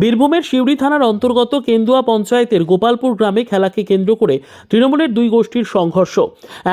বীরভূমের শিউরি থানার অন্তর্গত কেন্দুয়া পঞ্চায়েতের গোপালপুর গ্রামে খেলাকে কেন্দ্র করে তৃণমূলের দুই গোষ্ঠীর সংঘর্ষ।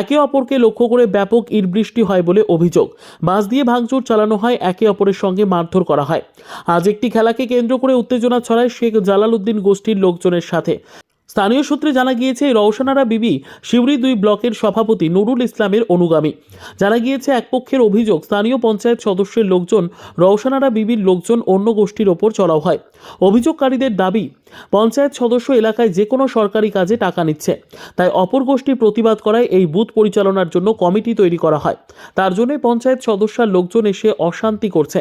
একে অপরকে লক্ষ্য করে ব্যাপক ইটবৃষ্টি হয় বলে অভিযোগ। বাস দিয়ে ভাঙচুর চালানো হয়, একে অপরের সঙ্গে মারধর করা হয়। আজ একটি খেলাকে কেন্দ্র করে উত্তেজনা ছড়ায় শেখ জালালউদ্দিন গোষ্ঠীর লোকজনের সাথে। স্থানীয় সূত্রে জানা গিয়েছে, এই রওশনারা বিবি শিউরি দুই ব্লকের সভাপতি নুরুল ইসলামের অনুগামী। জানা গিয়েছে, এক পক্ষের অভিযোগ, স্থানীয় পঞ্চায়েত সদস্যের লোকজন, রওশনারা বিবির লোকজন অন্য গোষ্ঠীর ওপর চড়াও হয়। অভিযোগকারীদের দাবি, পঞ্চায়েত সদস্য এলাকায় যে কোনো সরকারি কাজে টাকা নিচ্ছে। তাই অপর গোষ্ঠী প্রতিবাদ করায় এই বুথ পরিচালনার জন্য কমিটি তৈরি করা হয়। তার জন্য পঞ্চায়েত সদস্যার লোকজন এসে অশান্তি করছে,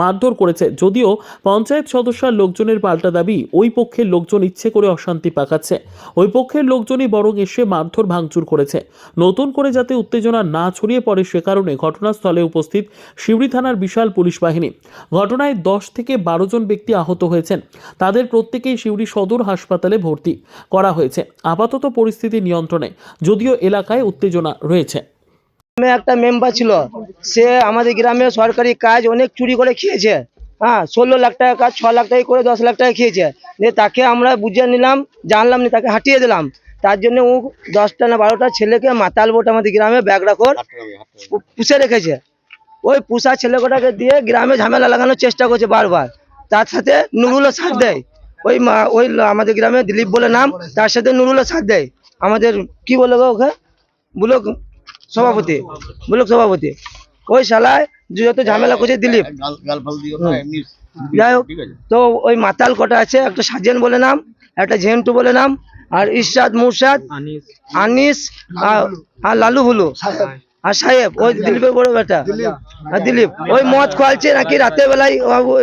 মারধর করেছে। যদিও পঞ্চায়েত সদস্যার লোকজনের পাল্টা দাবি, ওই পক্ষের লোকজন ইচ্ছে করে অশান্তি পাকাচ্ছে। ওই পক্ষের লোকজনই বরং এসে মারধর ভাঙচুর করেছে। নতুন করে যাতে উত্তেজনা না ছড়িয়ে পড়ে সে কারণে ঘটনাস্থলে উপস্থিত শিউরি থানার বিশাল পুলিশ বাহিনী। ঘটনায় দশ থেকে বারো জন ব্যক্তি আহত হয়েছেন। তাদের প্রত্যেকেই শিউরি সদর হাসপাতালে ভর্তি করা হয়েছে। আপাতত পরিস্থিতি নিয়ন্ত্রণে, যদিও এলাকায় উত্তেজনা রয়েছে। একটা মেম্বার ছিল। সে আমাদের গ্রামে সরকারি কাজ অনেক চুরি করে খেয়েছে। হ্যাঁ ষোলো লাখ টাকা কাজ ছ লাখ টাকা করে দশ লাখ টাকা খেয়েছে। দিয়ে তাকে আমরা বুঝে নিলাম জানলাম না তাকে হাঁটিয়ে দিলাম। তার জন্য ও দশটা না বারোটা ছেলেকে মাতাল বোট আমাদের গ্রামে ব্যাগরা কর পুষে রেখেছে। ওই পুষা ছেলে কটাকে দিয়ে গ্রামে ঝামেলা লাগানোর চেষ্টা করছে বারবার। তার সাথে নুরুলও সাথ দেয়। ওই মা- ওই আমাদের গ্রামে দিলীপ বলে নাম তার সাথে নুরুলও সাথ দেয়। আমাদের কি বলে গো ওকে? ব্লক সভাপতি ব্লক সভাপতি। ওই শালায় যত ঝামেলা করছে দিলীপ যাই হোক তো ওই মাতাল কটা আছে একটা সাজেন বলে নাম একটা ঝেন্টু বলে নাম আর ইরশাদ মুরশাদ আনিস। আর- আর লালু হুলু। আর সাহেব ওই দিলীপের বড় বেটা। আর দিলীপ। ওই মদ খোয়ালছে নাকি রাতের বেলায়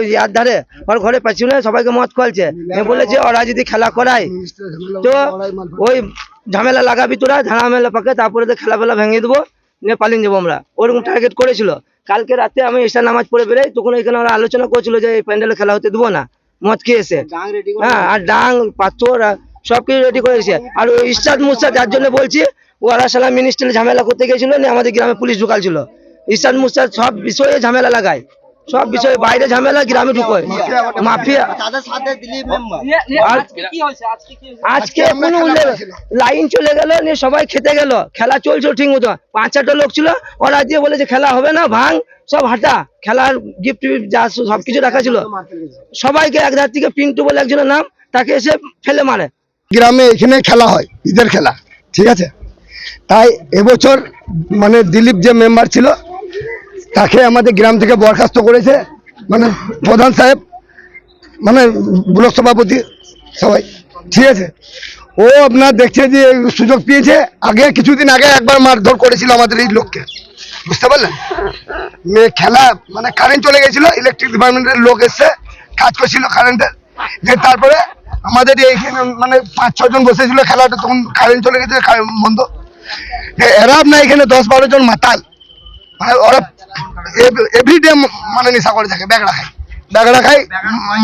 ইয়ার ধারে ওর ঘরে পেছনে সবাইকে মদ খোয়ালছে। বলেছে ওরা যদি খেলা করায় তো ওই ঝামেলা লাগাবি তোরা ঝামেলা পাকে তারপরে তো খেলা ফেলা ভেঙে দেবো। নিয়ে পালিয়ে যাব আমরা। ওরকম টার্গেট করেছিল। কালকে রাতে আমি এসা নামাজ পড়ে বেরোই তখন এখানে ওরা আলোচনা করছিল যে এই প্যান্ডেলে খেলা হতে দেবো না। মদ খেয়ে এসে। হ্যাঁ আর ডাং পাথর সবকিছু সব কিছু রেডি করেছে আর ওই ইস্তাদ মুস্তাদ যার জন্য বলছি ওরা সালা মিনিস্টারে ঝামেলা করতে গেছিল নিয়ে আমাদের গ্রামে পুলিশ ঢুকাল ছিল। ইস্তাদ মুস্তাদ সব বিষয়ে ঝামেলা লাগায়। সব বিষয়ে বাইরে ঝামেলা গ্রামে ঢুকোয়। মাফিয়া। আজকে কোনো লাইন চলে গেল নিয়ে সবাই খেতে গেল। খেলা চলছিল ঠিক মতো। পাঁচ চারটা লোক ছিল। ওরা দিয়ে বলেছে খেলা হবে না ভাঙ সব হাঁটা। খেলার গিফট যা সব কিছু রাখা ছিল। সবাইকে এক ধার থেকে পিন্টু বলে একজনের নাম তাকে এসে ফেলে মারে। গ্রামে এখানে খেলা হয় ঈদের খেলা। ঠিক আছে? তাই এবছর মানে দিলীপ যে মেম্বার ছিল তাকে আমাদের গ্রাম থেকে বরখাস্ত করেছে মানে প্রধান সাহেব মানে ব্লক সভাপতি সবাই, ঠিক আছে? ও আপনার দেখছে যে সুযোগ পেয়েছে, আগে কিছুদিন আগে একবার মারধর করেছিল আমাদের এই লোককে, বুঝতে পারলেন? মেয়ে খেলা মানে কারেন্ট চলে গেছিল ইলেকট্রিক ডিপার্টমেন্টের লোক এসছে, কাজ করছিল কারেন্টের যে তারপরে আমাদের এইখানে মানে পাঁচ ছজন বসেছিল খেলাটা তখন কারেন্ট চলে গেছে বন্ধ। এরা আপনার এখানে দশ বারো জন মাতাল। মানে ওরা এভরিডে মানে নেশা করে থাকে ব্যাগড়া খায়। ব্যাগড়া খায়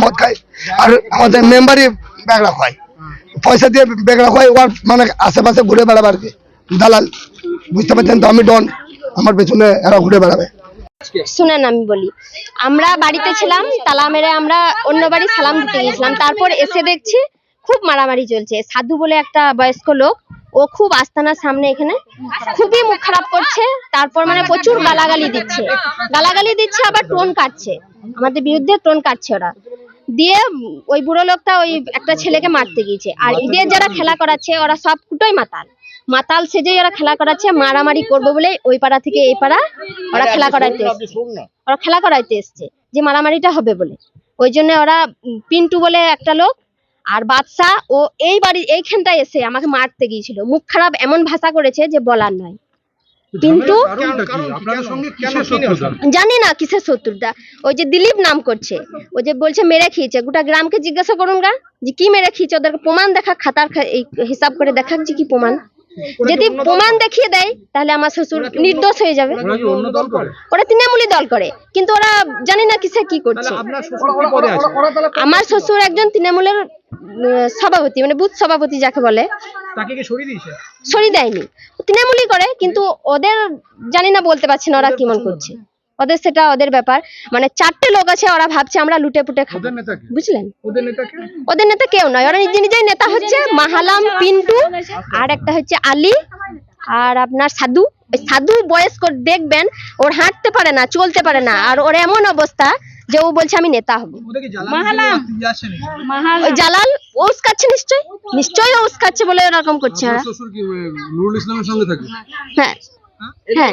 মদ খায়। আর আমাদের মেম্বারই ব্যাগড়া খায় পয়সা দিয়ে বেগড়া খায় ওর মানে আশেপাশে ঘুরে বেড়াবে আর কি। দালাল বুঝতে পারছেন তো? আমি ডন আমার পেছনে এরা ঘুরে বেড়াবে। শুনেন আমি বলি। আমরা বাড়িতে ছিলাম তালা মেরে আমরা অন্য বাড়ি সালাম দিতে গেছিলাম তারপর এসে দেখছি খুব মারামারি চলছে। সাধু বলে একটা বয়স্ক লোক ও খুব আস্তানার সামনে এখানে খুবই মুখ খারাপ করছে তারপর মানে প্রচুর গালাগালি দিচ্ছে। গালাগালি দিচ্ছে আবার টোন কাটছে। আমাদের বিরুদ্ধে টোন কাটছে ওরা। দিয়ে ওই বুড়ো লোকটা ওই একটা ছেলেকে মারতে গিয়েছে। আর ঈদের যারা খেলা করাচ্ছে ওরা সব কুটোই মাতাল। মাতাল সেজেই ওরা খেলা করাচ্ছে মারামারি করবে বলে ওই পাড়া থেকে এই পাড়া ওরা খেলা করাইতে এসছে। ওরা খেলা করাইতে এসছে যে মারামারিটা হবে বলে। ওই জন্য ওরা পিন্টু বলে একটা লোক আর বাদশা ও এই বাড়ি এইখানটায় এসে আমাকে মারতে গিয়েছিল। মুখ খারাপ এমন ভাষা করেছে যে বলার নয়। পিন্টু জানি না কিসের শত্রুতা। ওই যে দিলীপ নাম করছে। ওই যে বলছে মেরে খেয়েছে। গোটা গ্রামকে জিজ্ঞাসা করুন গা যে কি মেরে খেয়েছে? ওদেরকে প্রমাণ দেখা খাতার এই হিসাব করে দেখাক যে কি প্রমাণ? যদি প্রমাণ দেখিয়ে দেয় তাহলে আমার শ্বশুর নির্দোষ হয়ে যাবে। ওরা তৃণমূলী দল করে। কিন্তু ওরা জানি না কিসে কি করছে। আমার শ্বশুর একজন তৃণমূলের সভাপতি মানে বুথ সভাপতি যাকে বলে। তাকে কি সরিয়ে দিয়েছে? সরি দেয়নি। তৃণমূলই করে কিন্তু ওদের জানি না বলতে পারছি না ওরা কেমন করছে। ওদের সেটা ওদের ব্যাপার। মানে চারটে লোক আছে ওরা ভাবছে আমরা লুটে পুটে খাব। বুঝলেন? ওদের নেতা কেউ নয়। ওরা নিজে নিজেই নেতা হচ্ছে মাহালাম পিন্টু আর একটা হচ্ছে আলী আর আপনার সাধু। সাধু বয়স্ক দেখবেন ওর হাঁটতে পারে না চলতে পারে না। আর ওর এমন অবস্থা যে ও বলছে আমি নেতা হব। মাহালাম। ওই জালাল ও উস্কাচ্ছে নিশ্চয় নিশ্চয়ই ও উস্কাচ্ছে বলে এরকম করছে ওরা শ্বশুর কি ওই নুরুল ইসলামের সঙ্গে থাকে? হ্যাঁ। হ্যাঁ?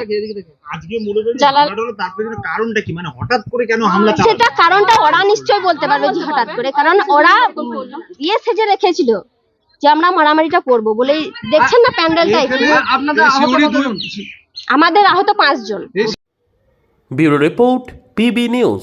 আজকে মূলত যে জালাল- হামলাটা হলো তার পেছনে কারণটা কি? মানে হঠাৎ করে কেন হামলা চালালো? সেটা কারণটা ওরা নিশ্চয় বলতে পারবে যে হঠাৎ করে। কারণ ওরা ইয়ে সেজে রেখেছিল যে আমরা মারামারিটা করব বলে দেখছেন না প্যান্ডেলটা আমাদের আহত পাঁচজন। Bureau report PB news.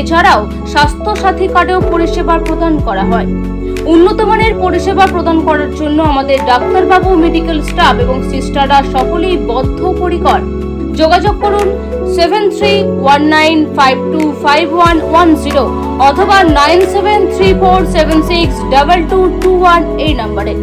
এছাড়াও স্বাস্থ্য সাথী কার্ডেও পরিষেবা প্রদান করা হয়। উন্নত মানের পরিষেবা প্রদান করার জন্য আমাদের ডাক্তারবাবু, মেডিকেল স্টাফ এবং সিস্টাররা সকলেই বদ্ধপরিকর। যোগাযোগ করুন seven three one nine five two five one one zero অথবা nine seven three four seven six double two two one এই নম্বরে।